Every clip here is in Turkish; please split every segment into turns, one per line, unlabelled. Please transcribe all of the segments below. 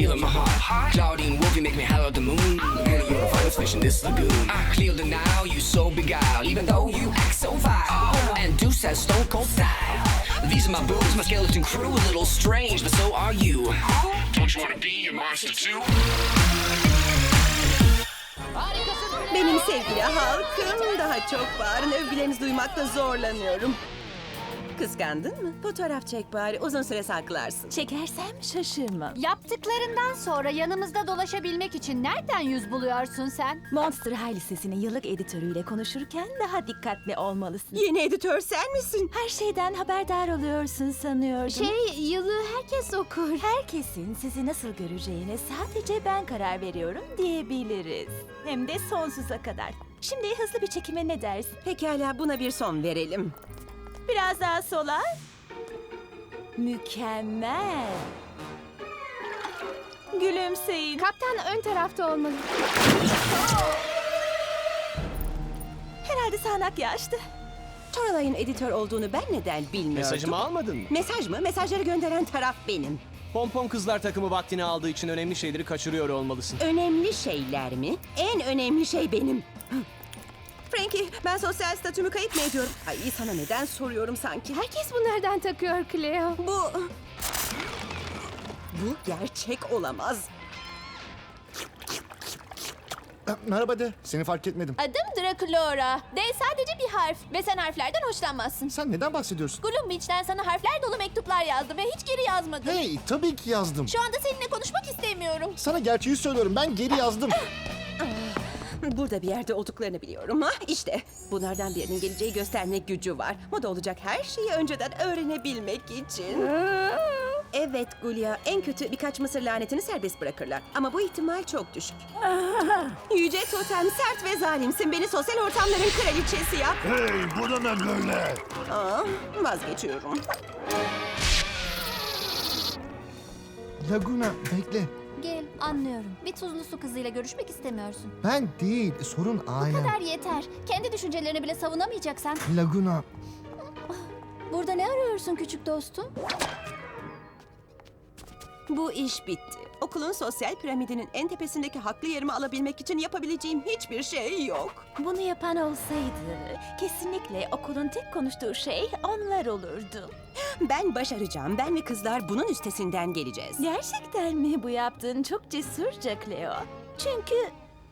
stealing my heart. Clouding wolf, make me howl at the moon. Girl, you're a fine fish in this lagoon. I clear the now, you so beguiled, even though you act so vile. And Deuce has stone cold style. These are my boobs, my skeleton crew, a little strange, but so are you. Don't you wanna be a monster too?
Benim sevgili halkım daha çok bağırın övgülerinizi duymakta zorlanıyorum. Kıskandın mı? Fotoğraf çek bari. Uzun süre saklarsın.
Çekersem şaşırmam.
Yaptıklarından sonra yanımızda dolaşabilmek için nereden yüz buluyorsun sen?
Monster High Lisesi'nin yıllık editörüyle konuşurken daha dikkatli olmalısın.
Yeni editör sen misin?
Her şeyden haberdar oluyorsun sanıyordum.
Şey, yılı herkes okur.
Herkesin sizi nasıl göreceğine sadece ben karar veriyorum diyebiliriz. Hem de sonsuza kadar. Şimdi hızlı bir çekime ne dersin?
Pekala buna bir son verelim.
Biraz daha sola. Mükemmel. Gülümseyin.
Kaptan ön tarafta olmalı.
Herhalde sağanak yaştı.
Toralay'ın editör olduğunu ben neden bilmiyordum?
Mesajımı almadın mı?
Mesaj mı? Mesajları gönderen taraf benim.
Pompon kızlar takımı vaktini aldığı için önemli şeyleri kaçırıyor olmalısın.
Önemli şeyler mi? En önemli şey benim. Frankie, ben sosyal statümü kayıp mı ediyorum? Ay sana neden soruyorum sanki?
Herkes bunlardan takıyor Cleo.
Bu... Bu gerçek olamaz.
Ha, Merhaba de. Seni fark etmedim.
Adım Draculaura. D sadece bir harf ve sen harflerden hoşlanmazsın.
Sen neden bahsediyorsun?
Gloomwitch'ten sana harfler dolu mektuplar yazdım ve hiç geri yazmadın.
Hey, tabii ki yazdım.
Şu anda seninle konuşmak istemiyorum.
Sana gerçeği söylüyorum. Ben geri yazdım.
Burada bir yerde olduklarını biliyorum ha. İşte bunlardan birinin geleceği göstermek gücü var. Moda olacak her şeyi önceden öğrenebilmek için. Evet Gulya, en kötü birkaç mısır lanetini serbest bırakırlar. Ama bu ihtimal çok düşük. Yüce Totem sert ve zalimsin. Beni sosyal ortamların kraliçesi yap.
Hey bu da ne böyle?
Aa, vazgeçiyorum.
Laguna, bekle.
Gel, anlıyorum. Bir tuzlu su kızıyla görüşmek istemiyorsun.
Ben değil, sorun
Bu
ailem.
kadar yeter. Kendi düşüncelerini bile savunamayacaksan.
Laguna,
Burada ne arıyorsun küçük dostum?
Bu iş bitti. Okulun sosyal piramidinin en tepesindeki haklı yerimi alabilmek için yapabileceğim hiçbir şey yok.
Bunu yapan olsaydı kesinlikle okulun tek konuştuğu şey onlar olurdu.
Ben başaracağım. Ben ve kızlar bunun üstesinden geleceğiz.
Gerçekten mi bu yaptığın çok cesurca Cleo? Çünkü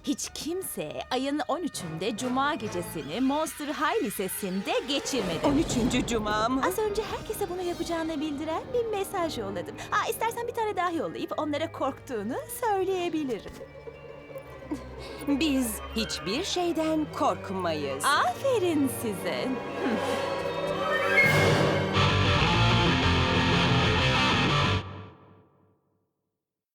hiç kimse ayın 13'ünde Cuma gecesini Monster High Lisesi'nde geçirmedi.
13. Cuma mı?
Az önce herkese bunu yapacağını bildiren bir mesaj yolladım. Aa, istersen bir tane daha yollayıp onlara korktuğunu söyleyebilirim.
Biz hiçbir şeyden korkmayız.
Aferin size. Hı.